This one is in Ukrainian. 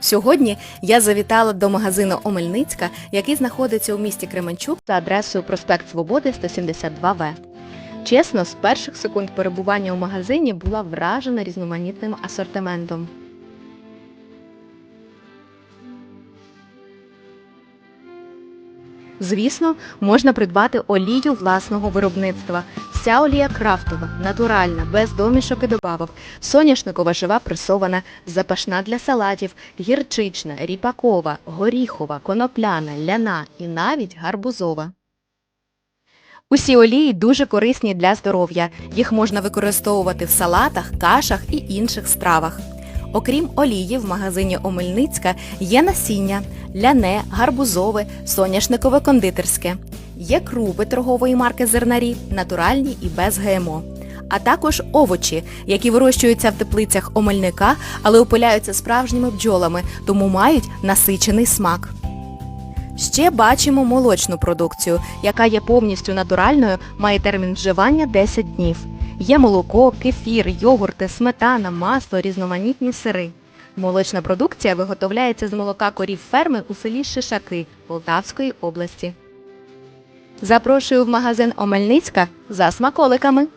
Сьогодні я завітала до магазину Омельницька, який знаходиться у місті Кременчук за адресою проспект Свободи 172В. Чесно, з перших секунд перебування у магазині була вражена різноманітним асортиментом. Звісно, можна придбати олію власного виробництва. Вся олія крафтова, натуральна, без домішок і добавок, соняшникова жива пресована, запашна для салатів, гірчична, ріпакова, горіхова, конопляна, ляна і навіть гарбузова. Усі олії дуже корисні для здоров'я. Їх можна використовувати в салатах, кашах і інших стравах. Окрім олії, в магазині Омельницька є насіння, ляне, гарбузове, соняшникове кондитерське. Є крупи торгової марки зернарі, натуральні і без ГМО. А також овочі, які вирощуються в теплицях омельника, але опиляються справжніми бджолами, тому мають насичений смак. Ще бачимо молочну продукцію, яка є повністю натуральною, має термін вживання 10 днів. Є молоко, кефір, йогурти, сметана, масло, різноманітні сири. Молочна продукція виготовляється з молока корів ферми у селі Шишаки Полтавської області. Запрошую в магазин Омельницька за смаколиками.